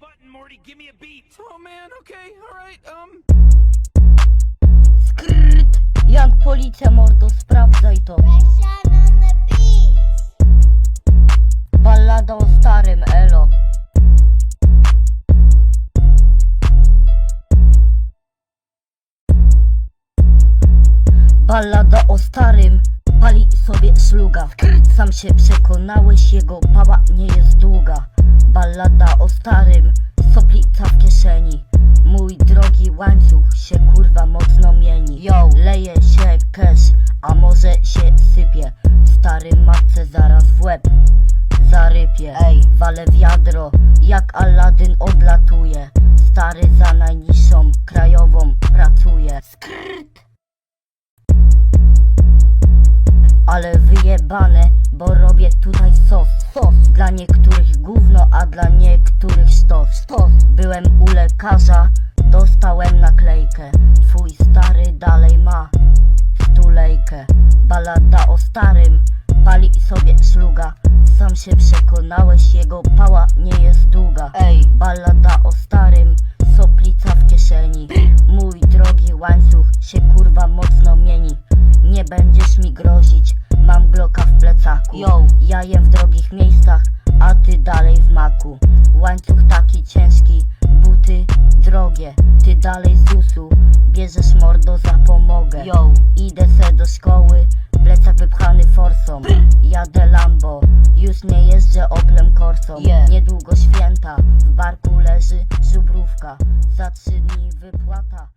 button, Morty. Give me a beat. Oh man, okay, alright, um. Skryt! Jak policja mordo, sprawdzaj to. Ballada o starym elo Ballada o starym Pali sobie szluga Sam się przekonałeś, jego pała nie jest długa Ballada o starym Soplica w kieszeni. Mój drogi łańcuch się kurwa mocno mieni. Yo, leje się cash, a może się sypie. Stary matce zaraz w łeb zarypie. Ej, wale wiadro, jak Aladdin odlatuje Stary za najniższą krajową pracuje. Skryt! Ale wyjebane, bo robię tutaj sos. Sos Dla niektórych gówno, a dla niektórych sztos Sztos Byłem u lekarza, dostałem naklejkę. Twój stary dalej ma stulejkę Balada o starym, pali sobie szluga. Sam się przekonałeś, jego pała nie jest długa. Ej, balada o starym, soplica w kieszeni. Mój drogi łańcuch się kurwa mocno mieni. Nie będziesz mi grozić, mam gloka w plecaku. Yo, ja jem w drogich miejscach, a ty dalej w maku. Łańcuch taki ciężki, buty drogie. Ty dalej z usu, bierzesz mordo za pomogę. Yo, idę se do szkoły, plecak wypchany forsą. Jadę Lambo, już nie jeżdżę Oplem Corsą. Niedługo święta, w barku leży żubrówka. Za trzy dni wypłata